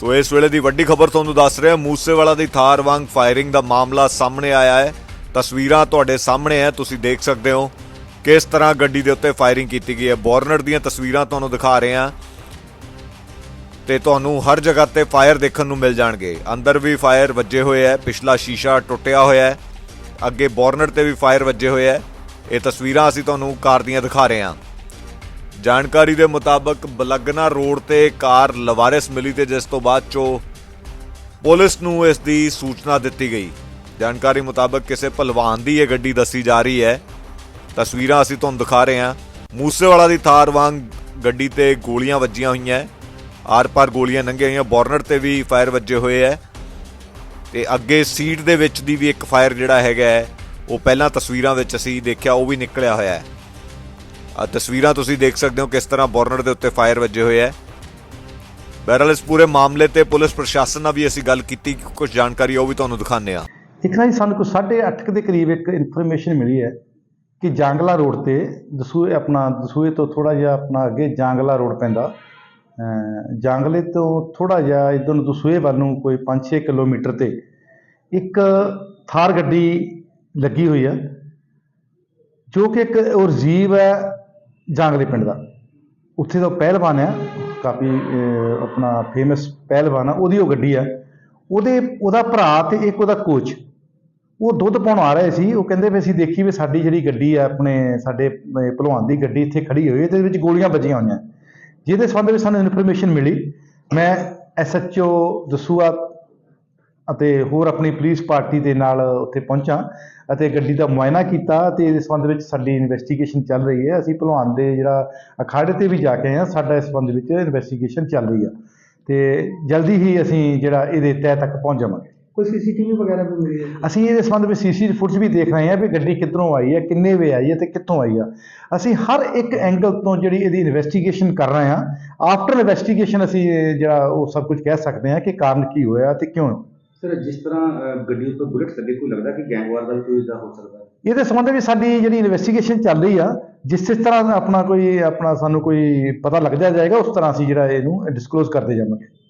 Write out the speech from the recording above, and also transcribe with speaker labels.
Speaker 1: ਸੋ ਇਸ ਵੇਲੇ ਦੀ ਵੱਡੀ ਖਬਰ ਤੁਹਾਨੂੰ ਦੱਸ ਰਿਹਾ, ਮੂਸੇਵਾਲਾ ਦੀ ਥਾਰ ਵਾਂਗ ਫਾਇਰਿੰਗ ਦਾ ਮਾਮਲਾ ਸਾਹਮਣੇ ਆਇਆ ਹੈ। ਤਸਵੀਰਾਂ ਤੁਹਾਡੇ ਸਾਹਮਣੇ ਹੈ, ਤੁਸੀਂ ਦੇਖ ਸਕਦੇ ਹੋ ਕਿਸ ਤਰ੍ਹਾਂ ਗੱਡੀ ਦੇ ਉੱਤੇ ਫਾਇਰਿੰਗ ਕੀਤੀ ਗਈ ਹੈ। ਬੋਰਨਰ ਦੀਆਂ ਤਸਵੀਰਾਂ ਤੁਹਾਨੂੰ ਦਿਖਾ ਰਹੇ ਹਾਂ। ਤੇ ਤੁਹਾਨੂੰ ਹਰ ਜਗ੍ਹਾ ਤੇ ਫਾਇਰ ਦੇਖਣ ਨੂੰ ਮਿਲ ਜਾਣਗੇ। ਅੰਦਰ ਵੀ ਫਾਇਰ ਵੱਜੇ ਹੋਏ ਹੈ, ਪਿਛਲਾ ਸ਼ੀਸ਼ਾ ਟੁੱਟਿਆ ਹੋਇਆ ਹੈ। ਅੱਗੇ ਬੋਰਨਰ ਤੇ ਵੀ ਫਾਇਰ ਵੱਜੇ ਹੋਏ ਹੈ। ਇਹ ਤਸਵੀਰਾਂ ਅਸੀਂ ਤੁਹਾਨੂੰ ਕਾਰ ਦੀਆਂ ਦਿਖਾ ਰਹੇ ਹਾਂ। ਜਾਣਕਾਰੀ ਦੇ ਮੁਤਾਬਕ ਬਲਗਨਾ ਰੋਡ ਤੇ ਕਾਰ ਲਵਾਰਿਸ ਮਿਲੀ ਤੇ ਜਿਸ ਤੋਂ ਬਾਅਦ ਚੋ ਪੁਲਿਸ ਨੂੰ ਇਸ ਦੀ ਸੂਚਨਾ ਦਿੱਤੀ ਗਈ। ਜਾਣਕਾਰੀ ਮੁਤਾਬਕ ਕਿਸੇ ਭਲਵਾਨ ਦੀ ਇਹ ਗੱਡੀ ਦੱਸੀ ਜਾ ਰਹੀ ਹੈ। ਤਸਵੀਰਾਂ ਅਸੀਂ ਤੁਹਾਨੂੰ ਦਿਖਾ ਰਹੇ ਹਾਂ। ਮੂਸੇਵਾਲਾ ਦੀ ਥਾਰ ਵਾਂਗ ਗੱਡੀ ਤੇ ਗੋਲੀਆਂ ਵੱਜੀਆਂ ਹੋਈਆਂ ਆਰ-ਪਾਰ ਗੋਲੀਆਂ ਲੰਘੀਆਂ ਹੋਈਆਂ। ਬੋਰਨਰ ਤੇ ਵੀ ਫਾਇਰ ਵੱਜੇ ਹੋਏ ਹੈ। ਤੇ ਅੱਗੇ ਸੀਟ ਦੇ ਵਿੱਚ ਦੀ ਵੀ ਇੱਕ ਫਾਇਰ ਜਿਹੜਾ ਹੈਗਾ ਹੈ, ਉਹ ਪਹਿਲਾਂ ਤਸਵੀਰਾਂ ਵਿੱਚ ਅਸੀਂ ਦੇਖਿਆ ਉਹ ਵੀ ਨਿਕਲਿਆ ਹੋਇਆ ਹੈ। ਤਸਵੀਰਾਂ ਤੁਸੀਂ ਦੇਖ ਸਕਦੇ ਹੋ ਕਿਸ ਤਰ੍ਹਾਂ ਬੋਰਨਰ ਦੇ ਉੱਤੇ ਫਾਇਰ ਵੱਜੇ ਹੋਏ ਹੈ ਬਹਰਹਾਲ ਇਸ ਪੂਰੇ ਮਾਮਲੇ ਤੇ ਪੁਲਿਸ ਪ੍ਰਸ਼ਾਸਨ ਨਾਲ ਵੀ ਅਸੀਂ ਗੱਲ ਕੀਤੀ, ਕੁਝ ਜਾਣਕਾਰੀ ਉਹ ਵੀ ਤੁਹਾਨੂੰ ਦਿਖਾਉਂਦੇ ਆ
Speaker 2: ਇੱਕ ਨਾ ਜੀ, ਸਾਨੂੰ ਕੋਈ 8:30 ਦੇ ਕਰੀਬ ਇੱਕ ਇਨਫੋਰਮੇਸ਼ਨ ਮਿਲੀ ਹੈ ਕਿ ਜਾਂਗਲਾ ਰੋਡ ਤੇ ਦਸੂਏ ਆਪਣਾ, ਦਸੂਏ ਤੋਂ ਥੋੜਾ ਜਿਹਾ ਆਪਣਾ ਅੱਗੇ ਜਾਂਗਲਾ ਰੋਡ ਪੈਂਦਾ। ਜਾਂਗਲੇ ਤੋਂ ਥੋੜਾ ਜਿਹਾ ਇਧਰ ਨੂੰ ਦਸੂਏ ਵੱਲ ਨੂੰ ਕੋਈ 5-6 ਕਿਲੋਮੀਟਰ ਤੇ ਇੱਕ ਥਾਰ ਗੱਡੀ ਲੱਗੀ ਹੋਈ ਹੈ ਜੋ ਕਿ ਇੱਕ ਉਹ ਰਜੀਵ ਹੈ ਜਾਂਗਲੇ ਪਿੰਡ ਦਾ। ਉੱਥੇ ਦਾ ਉਹ ਪਹਿਲਵਾਨ ਆ ਕਾਫੀ ਆਪਣਾ ਫੇਮਸ ਪਹਿਲਵਾਨ ਆ, ਉਹਦੀ ਉਹ ਗੱਡੀ ਆ। ਉਹਦੇ, ਉਹਦਾ ਭਰਾ ਤੇ ਇੱਕ ਉਹਦਾ ਕੋਚ ਉਹ ਦੁੱਧ ਪਾਉਣ ਆ ਰਹੇ ਸੀ, ਉਹ ਕਹਿੰਦੇ ਵੀ ਅਸੀਂ ਦੇਖੀ ਵੀ ਸਾਡੀ ਜਿਹੜੀ ਗੱਡੀ ਆ, ਆਪਣੇ, ਸਾਡੇ ਭਲਵਾਨ ਦੀ ਗੱਡੀ ਇੱਥੇ ਖੜੀ ਹੋਈ ਹੈ, ਤੇ ਵਿੱਚ ਗੋਲੀਆਂ ਵੱਜੀਆਂ ਹੋਈਆਂ। ਜਿਹਦੇ ਸੰਬੰਧ ਵਿੱਚ ਸਾਨੂੰ ਇਨਫੋਰਮੇਸ਼ਨ ਮਿਲੀ। ਮੈਂ ਐਸਐਚਓ ਦਸੂਆ ਅਤੇ ਹੋਰ ਆਪਣੀ ਪੁਲਿਸ ਪਾਰਟੀ ਦੇ ਨਾਲ ਉੱਥੇ ਪਹੁੰਚਾ ਅਤੇ ਗੱਡੀ ਦਾ ਮੁਆਇਨਾ ਕੀਤਾ ਤੇ ਇਸ ਸੰਬੰਧ ਵਿੱਚ ਸਾਡੀ ਇਨਵੈਸਟੀਗੇਸ਼ਨ ਚੱਲ ਰਹੀ ਹੈ। ਅਸੀਂ ਭਲਵਾਨ ਦੇ ਜਿਹੜਾ ਅਖਾੜੇ ਤੇ ਵੀ ਜਾ ਕੇ ਆਏ ਹਾਂ ਸਾਡਾ ਇਸ ਸੰਬੰਧ ਵਿੱਚ ਇਨਵੈਸਟੀਗੇਸ਼ਨ ਚੱਲ ਰਹੀ ਆ। ਤੇ ਜਲਦੀ ਹੀ ਅਸੀਂ ਜਿਹੜਾ ਇਹਦੇ ਤਹਿ ਤੱਕ ਪਹੁੰਚ ਜਾਵਾਂਗੇ।
Speaker 3: ਕੋਈ ਸੀਸੀਟੀਵੀ ਵਗੈਰਾ ਵੀ ਮਿਲੀ ਹੈ?
Speaker 2: ਅਸੀਂ ਇਹਦੇ ਸੰਬੰਧ ਵਿੱਚ ਸੀਸੀ ਫੁਟੇਜ ਵੀ ਦੇਖ ਰਹੇ ਹਾਂ ਵੀ ਗੱਡੀ ਕਿੱਧਰੋਂ ਆਈ ਹੈ ਕਿੰਨੇ ਵੇ ਆਈ ਹੈ ਤੇ ਕਿੱਥੋਂ ਆਈ ਆ। ਅਸੀਂ ਹਰ ਇੱਕ ਐਂਗਲ ਤੋਂ ਜਿਹੜੀ ਇਹਦੀ ਇਨਵੈਸਟੀਗੇਸ਼ਨ ਕਰ ਰਹੇ ਹਾਂ। ਆਫਟਰ ਇਨਵੈਸਟੀਗੇਸ਼ਨ ਅਸੀਂ ਜਿਹੜਾ ਉਹ ਸਭ ਕੁਝ ਕਹਿ ਸਕਦੇ ਹਾਂ ਕਿ ਕਾਰਨ ਕੀ ਹੋਇਆ ਤੇ ਕਿਉਂ?
Speaker 3: ਸਰ, ਜਿਸ ਤਰ੍ਹਾਂ ਗੱਡੀ ਉੱਤੇ ਬੁਲਟ ਲੱਗੇ, ਕੋਈ ਲੱਗਦਾ ਕਿ ਗੈਂਗਵਾਰ ਦਾ ਵੀ ਕੋਈ ਇਦਾਂ ਹੋ ਸਕਦਾ? ਹੈ
Speaker 2: ਇਹਦੇ ਸੰਬੰਧ ਵਿੱਚ ਸਾਡੀ ਜਿਹੜੀ ਇਨਵੈਸਟੀਗੇਸ਼ਨ ਚੱਲ ਰਹੀ ਆ, ਜਿਸ ਜਿਸ ਤਰ੍ਹਾਂ ਆਪਣਾ ਕੋਈ, ਆਪਣਾ ਸਾਨੂੰ ਕੋਈ ਪਤਾ ਲੱਗਦਾ ਜਾਏਗਾ, ਉਸ ਤਰ੍ਹਾਂ ਅਸੀਂ ਜਿਹੜਾ ਇਹਨੂੰ ਡਿਸਕਲੋਜ਼ ਕਰਦੇ ਜਾਵਾਂਗੇ।